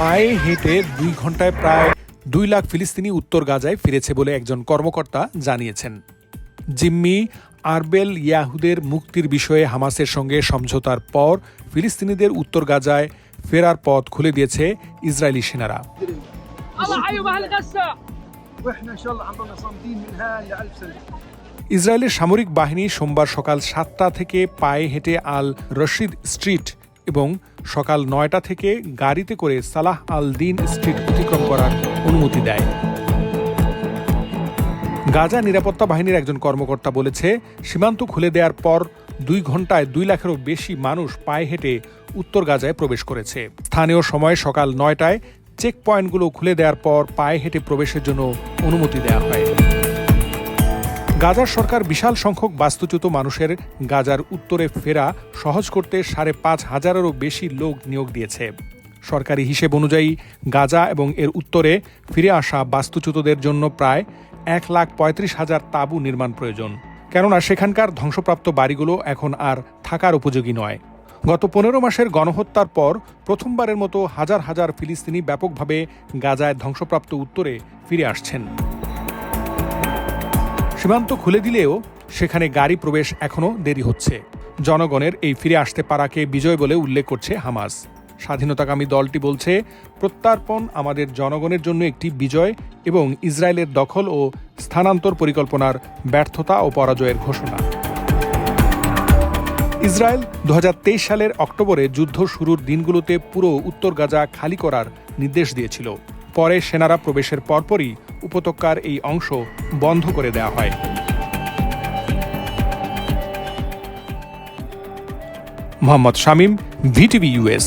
পায়ে হেঁটে দুই ঘন্টায় প্রায় দুই লাখ ফিলিস্তিনি উত্তর গাজায় ফিরেছে বলে একজন কর্মকর্তা জানিয়েছেন। জিম্মি আরবেল ইয়াহুদের মুক্তির বিষয়ে হামাসের সঙ্গে সমঝোতার পর ফিলিস্তিনিদের উত্তর গাজায় ফেরার পথ খুলে দিয়েছে ইসরায়েলি সেনারা। ইসরায়েলের সামরিক বাহিনী সোমবার সকাল সাতটা থেকে পায়ে হেঁটে আল রশিদ স্ট্রিট এবং সকাল নয়টা থেকে গাড়িতে করে সালাহ আল দিন স্ট্রিট অতিক্রম করার অনুমতি দেয়। গাজা নিরাপত্তা বাহিনীর একজন কর্মকর্তা বলেছে, সীমান্ত খুলে দেওয়ার পর দুই ঘন্টায় দুই লাখেরও বেশি মানুষ পায়ে হেঁটে উত্তর গাজায় প্রবেশ করেছে। স্থানীয় সময় সকাল নয়টায় চেক পয়েন্টগুলো খুলে দেওয়ার পর পায়ে হেঁটে প্রবেশের জন্য অনুমতি দেওয়া হয়। গাজার সরকার বিশাল সংখ্যক বাস্তুচ্যুত মানুষের গাজার উত্তরে ফেরা সহজ করতে সাড়ে পাঁচ হাজারেরও বেশি লোক নিয়োগ দিয়েছে। সরকারি হিসেব অনুযায়ী গাজা এবং এর উত্তরে ফিরে আসা বাস্তুচ্যুতদের জন্য প্রায় এক লাখ পঁয়ত্রিশ হাজার তাঁবু নির্মাণ প্রয়োজন। কেননা সেখানকার ধ্বংসপ্রাপ্ত বাড়িগুলো এখন আর থাকার উপযোগী নয়। গত পনেরো মাসের গণহত্যার পর প্রথমবারের মতো হাজার হাজার ফিলিস্তিনি ব্যাপকভাবে গাজায় ধ্বংসপ্রাপ্ত উত্তরে ফিরে আসছেন। সীমান্ত খুলে দিলেও সেখানে গাড়ি প্রবেশ এখনও দেরি হচ্ছে। জনগণের এই ফিরে আসতে পারাকে বিজয় বলে উল্লেখ করছে হামাস। স্বাধীনতাকামী দলটি বলছে, প্রত্যার্পণ আমাদের জনগণের জন্য একটি বিজয় এবং ইসরায়েলের দখল ও স্থানান্তর পরিকল্পনার ব্যর্থতা ও পরাজয়ের ঘোষণা। ইসরায়েল দুহাজার তেইশ সালের অক্টোবরে যুদ্ধ শুরুর দিনগুলোতে পুরো উত্তর গাজা খালি করার নির্দেশ দিয়েছিল। পরে সেনারা প্রবেশের পরপরই উপত্যকার এই অংশ বন্ধ করে দেওয়া হয়। Mohammad Shamim, VTV US